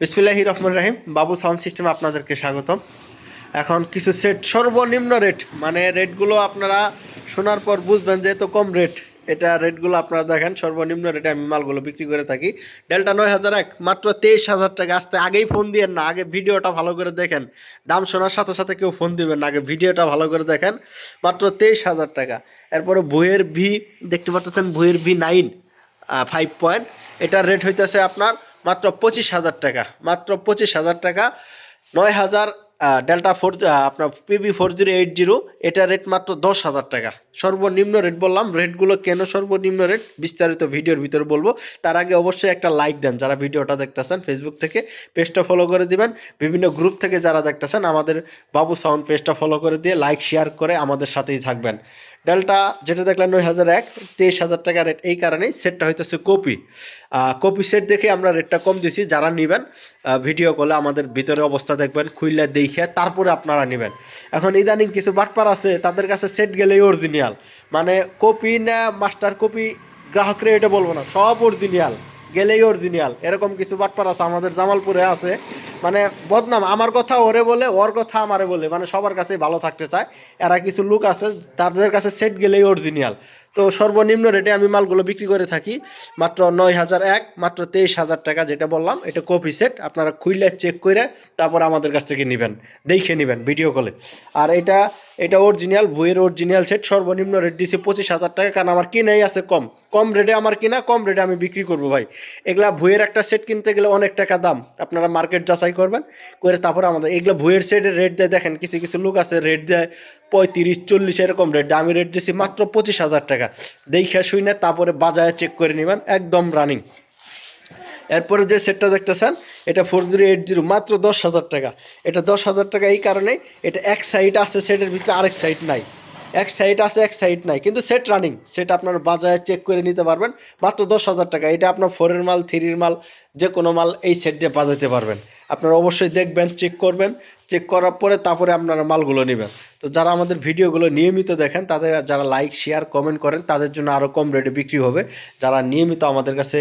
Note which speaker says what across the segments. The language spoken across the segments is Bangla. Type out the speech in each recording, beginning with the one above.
Speaker 1: বিসমিল্লাহি রহমান রাহিম। বাবু সাউন্ড সিস্টেমে আপনাদেরকে স্বাগতম। এখন কিছু সেট সর্বনিম্ন রেট মানে রেটগুলো আপনারা শোনার পর বুঝবেন যে এত কম রেট এটা রেটগুলো আপনারা দেখেন, সর্বনিম্ন রেটে আমি মালগুলো বিক্রি করে থাকি। ডেল্টা নয় হাজার এক, মাত্র তেইশ হাজার টাকা। আসতে আগেই ফোন দিয়েন না, আগে ভিডিওটা ভালো করে দেখেন। দাম শোনার সাথে সাথে কেউ ফোন দিবেন না, আগে ভিডিওটা ভালো করে দেখেন। মাত্র তেইশ হাজার টাকা। এরপরে বইয়ের ভি, দেখতে পাচ্ছেন বইয়ের ভি নাইন ফাইভ পয়েন্ট এটার রেট হইতেছে আপনার মাত্র পঁচিশ হাজার টাকা, মাত্র পঁচিশ হাজার টাকা, নয় হাজার ডেল্টা ফোর আপনার PB four zero eight zero এটার রেট মাত্র দশ হাজার টাকা। সর্বনিম্ন রেট বললাম রেটগুলো কেন সর্বনিম্ন রেট বিস্তারিত ভিডিওর ভিতরে বলব। তার আগে অবশ্যই একটা লাইক দেন, যারা ভিডিওটা দেখতেছেন ফেসবুক থেকে পেজটা ফলো করে দিবেন। বিভিন্ন গ্রুপ থেকে যারা দেখতেছেন, আমাদের বাবু সাউন্ড পেজটা ফলো করে দিয়ে লাইক শেয়ার করে আমাদের সাথেই থাকবেন। ডেলটা যেটা দেখলেন নয় হাজার এক, তেইশ হাজার টাকা রেট এই কারণেই সেটটা হইতেছে কপি কপি সেট দেখে আমরা রেটটা কম দিছি, যারা নেবেন ভিডিও কলে আমাদের ভিতরে অবস্থা দেখবেন খুললে দেখে তারপরে আপনারা নেবেন। এখন ইদানিং কিছু বাটপার আছে, তাদের কাছে সেট গেলেই অরিজিনাল মানে কপি না মাস্টার কপি গ্রাহকরা এটা বলব না, সব অরিজিনাল গেলেই অরিজিনাল এরকম কিছু বাটপার আছে, আমাদের জামালপুরে আছে। মানে বদনাম, আমার কথা ওরে বলে, ওর কথা আমারে বলে মানে সবার কাছে ভালো থাকতে চায়। এরা কিছু লোক আছে, তাদের কাছে সেট গেলেই অরিজিনাল তো সর্বনিম্ন রেটে আমি মালগুলো বিক্রি করে থাকি, মাত্র নয় হাজার এক, মাত্র তেইশ হাজার টাকা যেটা বললাম, এটা কপি সেট আপনারা খুইলে চেক করে তারপর আমাদের কাছ থেকে নেবেন, দেখে নেবেন ভিডিও কলে আর এটা এটা অরিজিনাল বইয়ের অরিজিনাল সেট সর্বনিম্ন রেট দিছি পঁচিশ হাজার টাকা, কারণ আমার কিনাই আছে কম। কম রেটে আমার কিনা, কম রেটে আমি বিক্রি করব ভাই। এগুলা বইয়ের একটা সেট কিনতে গেলে অনেক টাকা দাম। আপনারা মার্কেট যাচাই করবেন, করে তারপরে আমাদের, এগুলো বইয়ের সেটের রেট দেয়, দেখেন কিছু কিছু লোক আছে রেট দেয় পঁয়ত্রিশ, চল্লিশ এরকম রেট দেয়। আমি রেট দিছি মাত্র পঁচিশ হাজার টাকা। দেখে শুই না তারপরে বাজারে চেক করে নেবেন, একদম রানিং এরপরে যে সেটটা দেখতেছেন, এটা ফোর জিরো এইট জিরো মাত্র দশ হাজার টাকা। এটা দশ হাজার টাকা এই কারণে এটা এক সাইড আছে, সেটের ভিতরে আরেক সাইড নাই। এক সাইড আছে, এক সাইড নাই। কিন্তু সেট রানিং সেটা আপনার বাজারে চেক করে নিতে পারবেন। মাত্র দশ হাজার টাকা। এটা আপনার ফোরের মাল থ্রির মাল যে কোনো মাল এই সেট দিয়ে বাজাতে পারবেন। আপনারা অবশ্যই দেখবেন চেক করবেন। চেক করার পরে তারপরে আপনারা মালগুলো নেবেন। তো যারা আমাদের ভিডিওগুলো নিয়মিত দেখেন, তাদের যারা লাইক শেয়ার কমেন্ট করেন, তাদের জন্য আরও কম রেটে বিক্রি হবে। যারা নিয়মিত আমাদের কাছে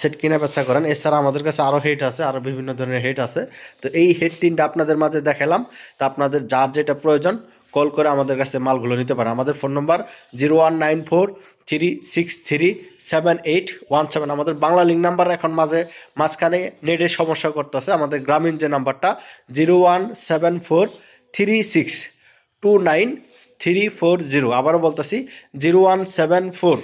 Speaker 1: সেট কেনা বেচা করেন, এছাড়া আমাদের কাছে আরও হেট আছে আরও বিভিন্ন ধরনের হেট আছে। তো এই হেড তিনটা আপনাদের মাঝে দেখালাম। তা আপনাদের যার যেটা প্রয়োজন কল করে আমাদের কাছে মালগুলো নিতে পারেন। আমাদের phone number zero one nine four three six three seven eight one seven. আমাদের বাংলা লিঙ্ক নাম্বার এখন মাঝে মাঝখানে নেটের সমস্যা করতেছে। আমাদের গ্রামীণ যে নাম্বারটা zero one seven four three six two nine three four zero. আবারও বলতেছি zero one seven four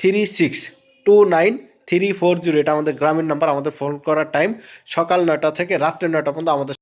Speaker 1: three six two nine three four zero. এটা আমাদের গ্রামীণ নাম্বার। আমাদের ফোন করার টাইম সকাল নয়টা থেকে রাত্রে নয়টা পর্যন্ত আমাদের